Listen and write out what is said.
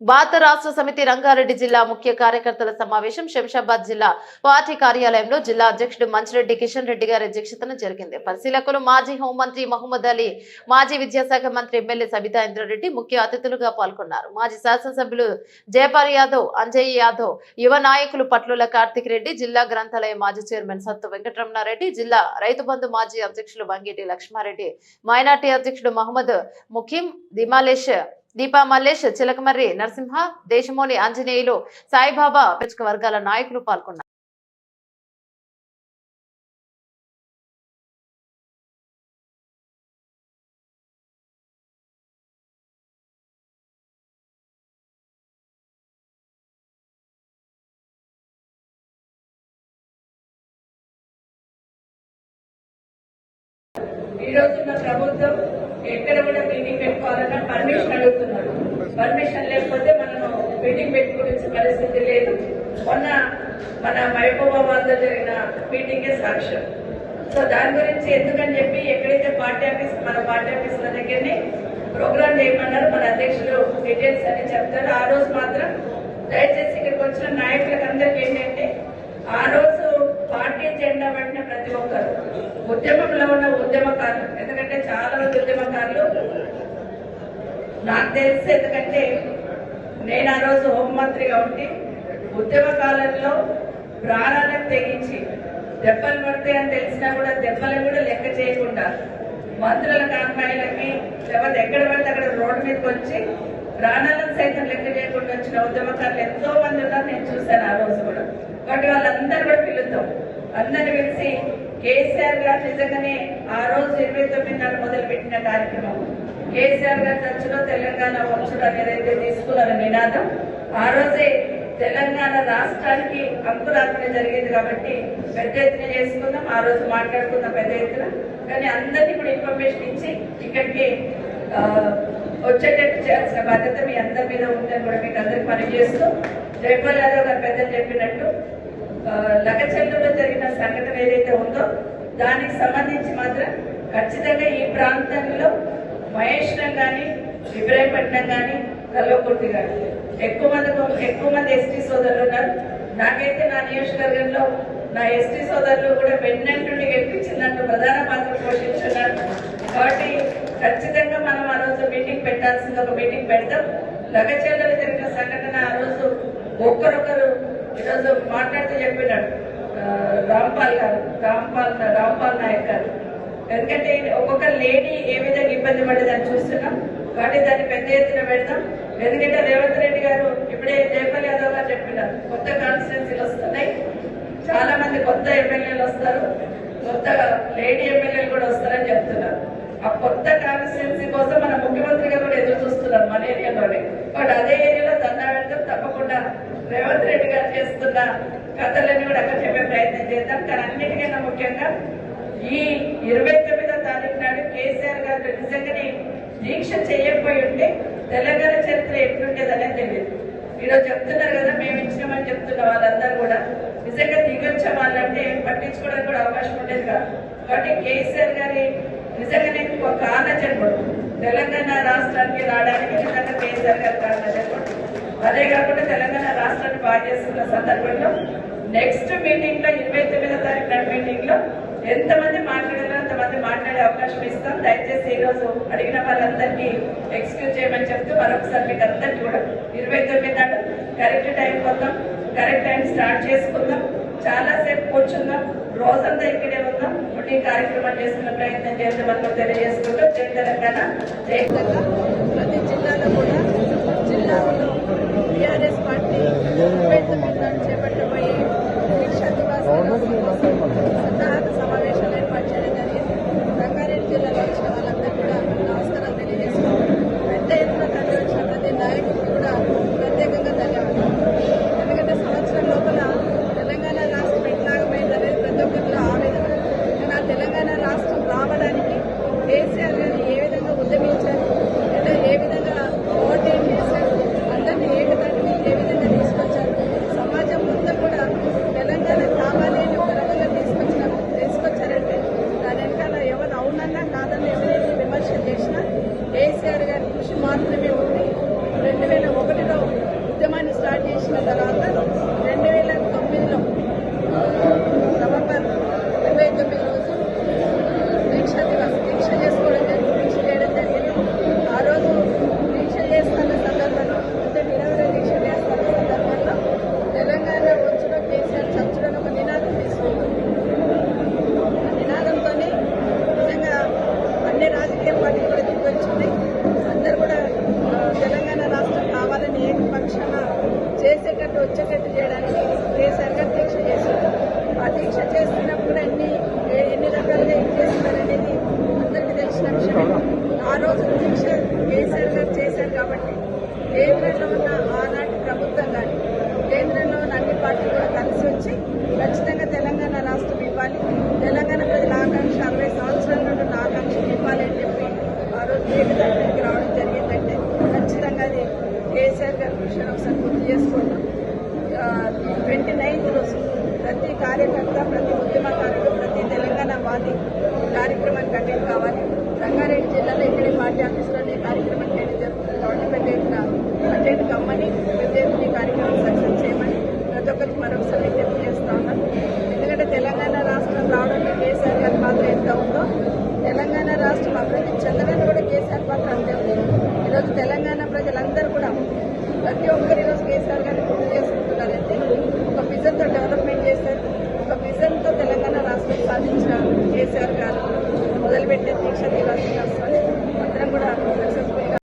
భారత రాష్ట్ర సమితి రంగారెడ్డి జిల్లా ముఖ్య కార్యకర్తల సమావేశం శంషాబాద్ జిల్లా పార్టీ కార్యాలయంలో జిల్లా అధ్యక్షుడు మంచిరెడ్డి కిషన్ రెడ్డి గారి అధ్యక్షతన జరిగింది. పరిశీలకులు మాజీ హోంమంత్రి మహమ్మద్ అలీ మాజీ విద్యాశాఖ మంత్రి ఎమ్మెల్యే సబితా ఇంద్రారెడ్డి ముఖ్య అతిథులుగా పాల్గొన్నారు. మాజీ శాసనసభ్యులు జయపాల్ యాదవ్ అంజయ్ యాదవ్ యువ నాయకులు పట్లుల కార్తిక్ రెడ్డి జిల్లా గ్రంథాలయ మాజీ చైర్మన్ సత్తు వెంకటరమణారెడ్డి జిల్లా రైతు బంధు మాజీ అధ్యక్షులు వంగేటి లక్ష్మారెడ్డి మైనార్టీ అధ్యక్షుడు మహమ్మద్ ముఖీం దిమాలేష్ దీపా మల్లేష్ చిలకమర్రి నరసింహ దేశమోని ఆంజనేయులు సాయిబాబా పెంచుక వర్గాల నాయకులు పాల్గొన్నారు. ఈ ప్రభుత్వం ఎక్కడ కూడా మీటింగ్ పెట్టుకోవాలన్నా పర్మిషన్ అడుగుతున్నారు. పర్మిషన్ లేకపోతే మనం మీటింగ్ పెట్టుకోవాల్సిన పరిస్థితి లేదు. మొన్న మన మహబూబాబాద్లో జరిగిన మీటింగే సాక్ష్యం. సో దాని గురించి ఎందుకని చెప్పి ఎక్కడైతే పార్టీ ఆఫీస్ మన పార్టీ ఆఫీసుల దగ్గరనే ప్రోగ్రామ్ చేయమన్నారు మన అధ్యక్షులు డీటెయిల్స్ అని చెప్తారు. ఆ రోజు మాత్రం దయచేసి ఇక్కడికి వచ్చిన నాయకులకు అందరికీ ఏంటంటే ఆ రోజు పార్టీ జెండా పట్టిన ప్రతి ఒక్కరు. ఉద్యమంలో ఉన్న ఉద్యమకారులు. ఎందుకంటే చాలా మంది ఉద్యమకారులు నాకు తెలిసి ఎందుకంటే నేను ఆ రోజు హోంమంత్రిగా ఉండి ఉద్యమ కాలంలో ప్రాణాలకు తెగించి దెబ్బలు పడతాయి అని తెలిసినా కూడా దెబ్బలు కూడా లెక్క చేయకుండా మంత్రుల కాన్వాయిలకి లేకపోతే ఎక్కడ పడితే అక్కడ రోడ్డు మీదకి వచ్చి ప్రాణాలను సైతం లెక్క చేయకుండా వచ్చిన ఉద్యమకారులు ఎంతో మంది ఉన్నారు నేను చూశాను ఆ రోజు కూడా. కాబట్టి వాళ్ళందరూ కూడా పిలుద్దాం. అందరిని పిలిచి కేసీఆర్ గారు నిజంగానే ఆ రోజు ఇరవై తొమ్మిది నాడు మొదలు పెట్టిన కార్యక్రమం. కేసీఆర్ గారు ఖర్చులో తెలంగాణ వచ్చుడు అనేది అయితే తీసుకున్నారు నినాదం. ఆ రోజే తెలంగాణ రాష్ట్రానికి అంకురార్పణ జరిగింది కాబట్టి పెద్ద ఎత్తున చేసుకుందాం ఆ రోజు మాట్లాడుకుందాం పెద్ద ఎత్తున. కానీ అందరికీ కూడా ఇన్ఫర్మేషన్ ఇచ్చి ఇక్కడికి వచ్చేటట్టు చేయాల్సిన బాధ్యత మీ అందరి మీద ఉందని కూడా మీకు అందరికి పని చేస్తూ యాదవ్ గారు పెద్దలు చెప్పినట్టు జరిగిన ఏదైతే ఉందో దానికి సంబంధించి మాత్రం ఖచ్చితంగా ఈ ప్రాంతంలో మహేశ్వరం కానీ ఇబ్రాహీంపట్నం కానీ కల్వకుర్తి కానీ ఎక్కువ మంది ఎక్కువ మంది ఎస్టీ సోదరులు ఉన్నారు. నాకైతే నా నియోజకవర్గంలో నా ఎస్టీ సోదరులు కూడా వెన్నంటుండి గెలిపించినట్టు ప్రధాన పాత్ర పోషించున్నారు. కాబట్టి ఖచ్చితంగా మనం ఆ రోజు మీటింగ్ పెట్టాల్సింది ఒక మీటింగ్ పెడతాం. లగచేతలు జరిగిన సంఘటన ఆ రోజు ఒక్కరొకరు ఈరోజు మాట్లాడుతూ చెప్పినాడు రాంపాల్ గారు రాంపాల్ రాంపాల్ నాయక్ గారు. ఎందుకంటే ఒక్కొక్క లేడీ ఏ విధంగా ఇబ్బంది పడ్డదని చూస్తున్నాం. కాబట్టి దాన్ని పెద్ద ఎత్తున పెడతాం. ఎందుకంటే రేవంత్ రెడ్డి గారు ఇప్పుడే జయపాల్ యాదవ్ గారు చెప్పినారు కొత్త కాన్స్టిట్యున్సీలు వస్తున్నాయి. చాలా మంది కొత్త ఎమ్మెల్యేలు వస్తారు. కొత్త లేడీ ఎమ్మెల్యేలు కూడా వస్తారని చెప్తున్నారు. ఆ కొత్త కాన్స్టిట్యున్సీ కోసం మన ముఖ్యమంత్రి గారు కూడా ఎదురు చూస్తున్నారు మన ఏరియాలోనే. బట్ అదే ఏరియాలో దండా పెడతాం తప్పకుండా. రేవంత్ రెడ్డి గారు చేస్తున్న కథలన్నీ కూడా అక్కడ చెప్పే ప్రయత్నం చేద్దాం. కానీ అన్నిటికన్నా ముఖ్యంగా ఈ ఇరవై తొమ్మిదో తారీఖు నాడు కేసీఆర్ గారు నిజంగానే దీక్ష చేయకపోయి ఉంటే తెలంగాణ చరిత్ర ఎట్లుండేదనేది తెలియదు. ఈరోజు చెప్తున్నారు కదా మేము ఇచ్చినామని చెప్తున్న వాళ్ళందరూ కూడా. నిజంగా దిగొచ్చే వాళ్ళంటే పట్టించుకోవడానికి కూడా అవకాశం ఉండేది కాదు. కాబట్టి కేసీఆర్ గారి నిజంగానే ఒక కారణ జన్మడు తెలంగాణ రాష్ట్రానికి రావడానికి నిజంగా కేసీఆర్ గారి కారణ జన్మడు అదే కాకుండా తెలంగాణ రాష్ట్రాన్ని బాగా చేస్తున్న సందర్భంలో నెక్స్ట్ మీటింగ్లో ఇరవై తొమ్మిదో తారీఖు నాడు మీటింగ్లో ఎంతమంది మాట్లాడారో అంతమంది మాట్లాడే అవకాశం ఇస్తాం. దయచేసి ఈ రోజు అడిగిన వాళ్ళందరికీ ఎక్స్క్యూజ్ చేయమని చెప్తూ మరొకసారి మీకు అందరికీ కూడా ఇరవై తొమ్మిది నాడు కరెక్ట్ టైం వద్దాం కరెక్ట్ టైం స్టార్ట్ చేసుకుందాం. చాలా సేపు కూర్చుందాం. రోజంతా ఇక్కడే ఉందాం ఇప్పుడు ఈ కార్యక్రమం చేసుకునే ప్రయత్నం చేద్దామని తెలియజేసుకుంటూ జై తెలంగాణ. జై ప్రతి జిల్లాలో Thank you. విషయాన్ని ఒకసారి గుర్తు చేసుకుంటూ ట్వంటీ నైన్త్ రోజు ప్రతి కార్యకర్త ప్రతి ఉద్యమకారుడు ప్రతి తెలంగాణ వాది కార్యక్రమానికి అటెండ్ కావాలి. రంగారెడ్డి జిల్లాలో ఇక్కడే పార్టీ ఆఫీసులోనే కార్యక్రమం చేయడం అటెండ్ కమ్మని పెద్ద కార్యక్రమం సక్సెస్ చేయమని ప్రతి ఒక్కరికి మరొకసారి ಪ್ರತಿಯೊಬ್ಬರಿಗೆ